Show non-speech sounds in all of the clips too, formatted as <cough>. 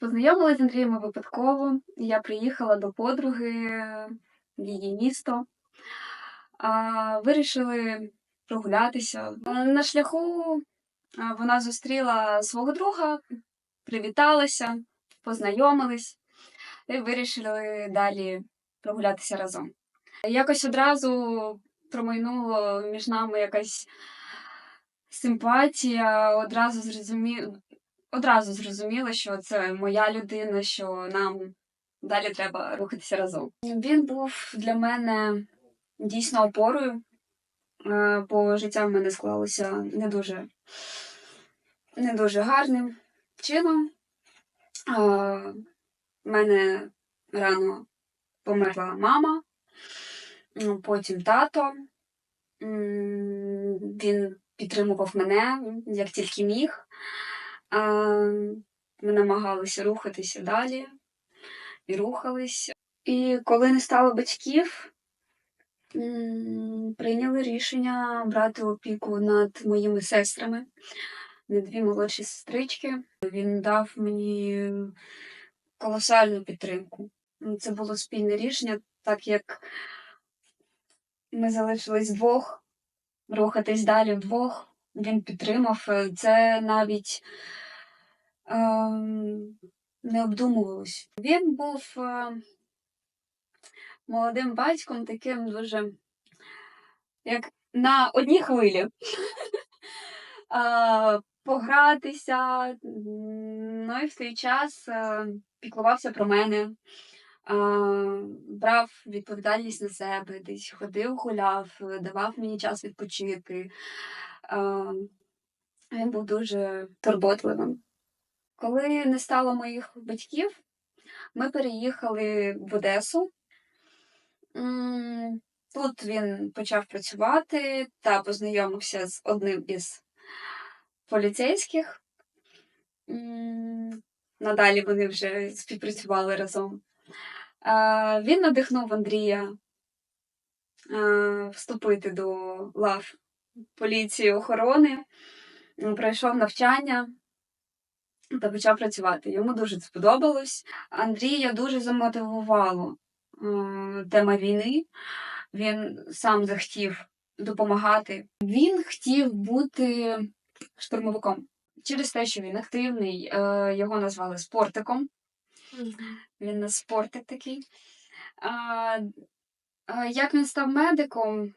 Познайомилася з Андрієм випадково. Я приїхала до подруги в її місто. А, вирішили прогулятися. На шляху вона зустріла свого друга, привіталася, познайомились і вирішили далі прогулятися разом. Якось одразу промайнуло між нами якась симпатія, одразу зрозумі... одразу зрозуміла, що це моя людина, що нам далі треба рухатися разом. Він був для мене дійсно опорою, е, бо життя в мене склалося не дуже, не дуже гарним чином. В мене рано померла мама, потім тато. Він підтримував мене як тільки міг. Ми намагалися рухатися далі і рухались. І коли не стало батьків, прийняли рішення брати опіку над моїми сестрами, не дві молодші сестрички. Він дав мені колосальну підтримку. Це було спільне рішення, так як ми залишились вдвох, рухатись далі вдвох. Він підтримав. Е, Це навіть не обдумувалось. Він був е, молодим батьком, таким дуже як на одній хвилі. <laughs> Погратися, ну і в той час е, піклувався про мене, брав відповідальність на себе, десь ходив, гуляв, давав мені час відпочити. Він був дуже турботливим. Коли не стало моїх батьків, ми переїхали в Одесу. Тут він почав працювати та познайомився з одним із поліцейських. Надалі вони вже співпрацювали разом. Він надихнув Андрія вступити до лав поліції охорони, пройшов навчання та почав працювати. Йому дуже сподобалось. Андрія дуже замотивувало е, тема війни. Він сам захотів допомагати. Він хотів бути штурмовиком. Через те, що він активний, е, його назвали спортиком. Він на спортик такий. А як він став медиком?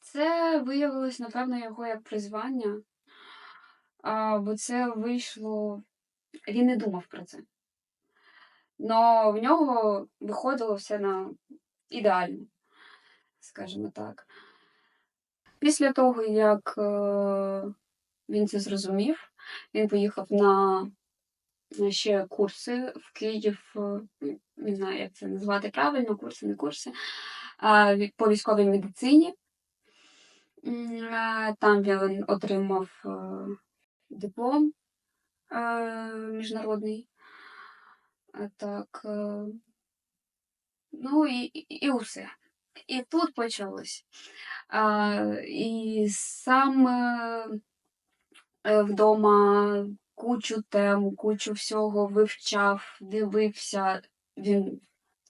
Це виявилось, напевно, його як призвання. А, бо це вийшло. Він не думав про це. Но в нього виходило все на ідеально, скажімо так. Після того, як е, він це зрозумів, він поїхав на ще курси в Київ, е, не знаю, як це назвати правильно, курси, не курси, по військовій медицині. Там він отримав е, диплом міжнародний. Так. е, Ну і, і, усе. І тут почалось. А, і сам е, е, вдома кучу тем, кучу всього вивчав, дивився. Він,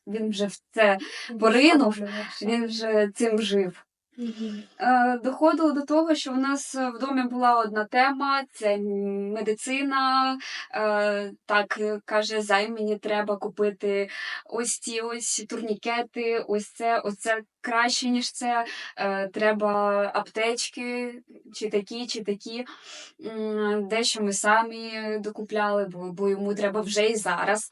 він вже в це поринув, він вже цим жив. Е, Доходило до того, що в нас в домі була одна тема це медицина. Е, Так е, каже, зай мені треба купити ось ці ось турнікети, ось це, ось це краще, ніж це. Е, Треба аптечки, чи такі, чи такі. Дещо ми самі докупляли, бо, бо йому треба вже і зараз.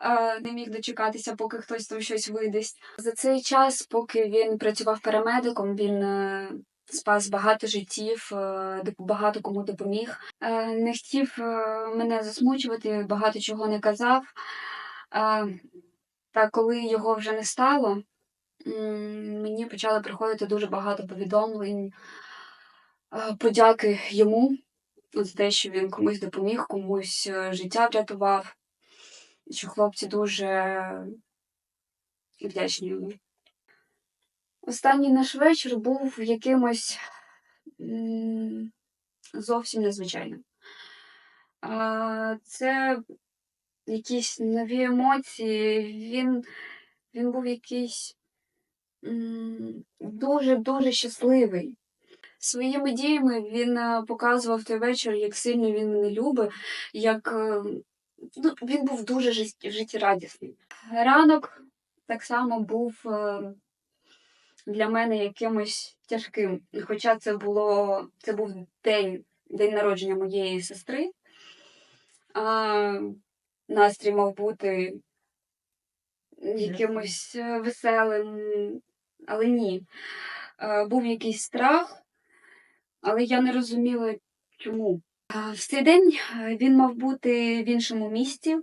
Е, Не міг дочекатися, поки хтось там щось видасть. За цей час, поки він працював парамедиком, він е, спас багато життів, багато кому допоміг. Не хотів мене засмучувати, багато чого не казав. Та коли його вже не стало, мені почали приходити дуже багато повідомлень, е, подяки йому за те, що він комусь допоміг, комусь е, життя врятував. Що хлопці дуже вдячні йому. Останній наш вечір був якимось зовсім незвичайним. Це якісь нові емоції. Він, він був якийсь дуже-дуже щасливий. Своїми діями він е, показував той вечір, як сильно він мене любить, як е, ну, він був дуже жит- життєрадісний. Ранок так само був е, для мене якимось тяжким. Хоча це було це був день, день народження моєї сестри. А, настрій мав бути якимось е, веселим, але ні. Е, Був якийсь страх, але я не розуміла, чому. В цей день е, він мав бути в іншому місті,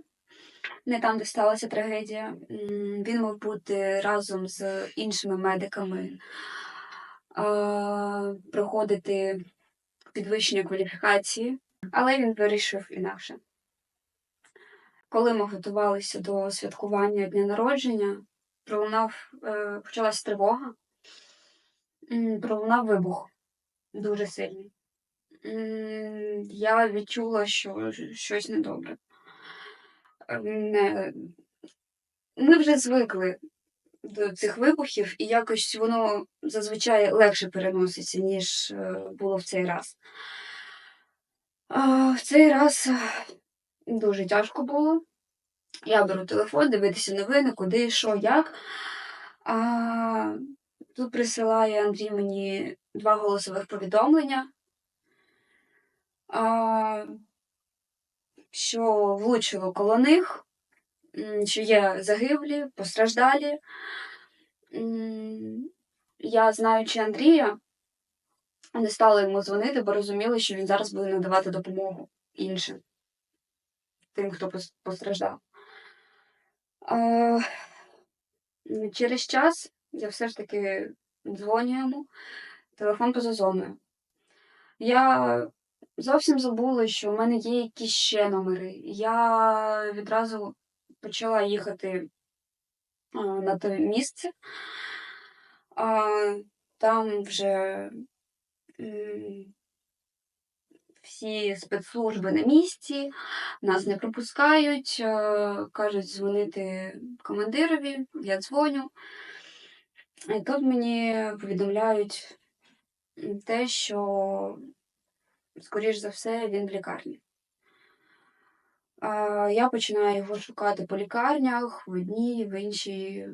не там, де сталася трагедія. Він мав бути разом з іншими медиками, проходити підвищення кваліфікації, але він вирішив інакше. Коли ми готувалися до святкування дня народження, пролунав, е, почалась тривога, пролунав вибух дуже сильний. Я відчула, що щось недобре. Е, Ми вже звикли до цих вибухів, і якось воно зазвичай легше переноситься, ніж е, було в цей раз. В цей раз е, дуже тяжко було. Я беру телефон, дивитися новини, куди, що, як. А, тут присилає Андрій мені два голосових повідомлення, а, що влучило коло них, що є загиблі, постраждалі. Я, знаючи Андрія, не стала йому дзвонити, бо розуміла, що він зараз буде надавати допомогу іншим, тим, хто постраждав. А, через час я все ж таки дзвоню йому, телефон поза зоною. Я зовсім забула, що в мене є якісь ще номери. Я відразу почала їхати а, на те місце. А, там вже всі спецслужби на місці, нас не пропускають, е, кажуть дзвонити командирові, я дзвоню. І тут мені повідомляють те, що, скоріш за все, він в лікарні. Я починаю його шукати по лікарнях, в одній, в іншій.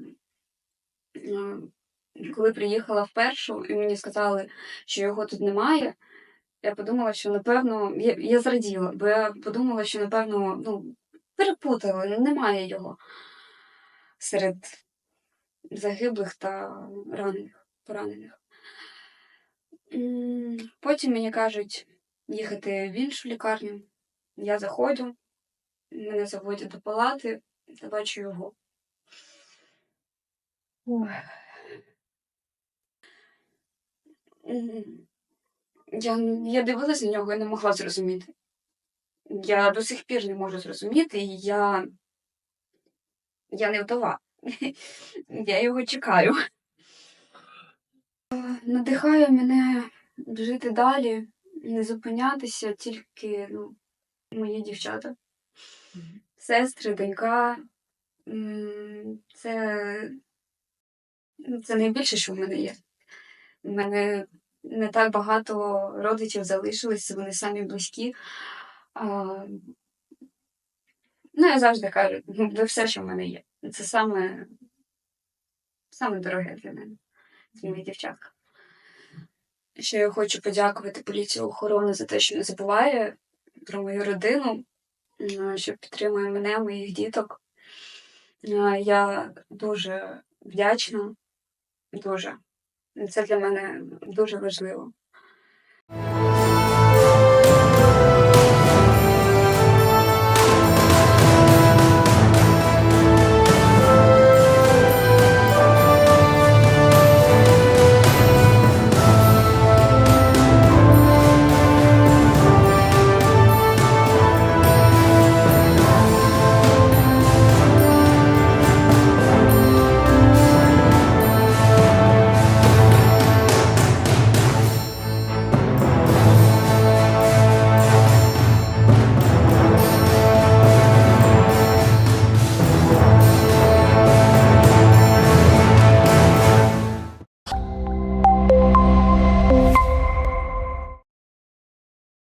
Е, Коли приїхала в першу, і мені сказали, що його тут немає, я подумала, що напевно, я, я зраділа, бо я подумала, що напевно, ну, перепутали, немає його серед загиблих та ранених, поранених. Потім мені кажуть їхати в іншу лікарню. Я заходжу, мене заводять до палати, та бачу його. Ой. Я, я дивилась на нього і не могла зрозуміти. Я до сих пір не можу зрозуміти, і я, я не вдова. <laughs> Я його чекаю. Е, Надихає мене жити далі, не зупинятися, тільки ну, мої дівчата. Сестри, донька. Це, ну, це найбільше, що в мене є. У мене не так багато родичів залишилось, вони самі близькі. Ну, я завжди кажу, ну, ви все, що в мене є. Це саме, саме дороге для мене, це мої дівчатка. Ще я хочу подякувати поліції охорони за те, що не забуває про мою родину, що підтримує мене, моїх діток. Я дуже вдячна, дуже. Це для мене дуже важливо.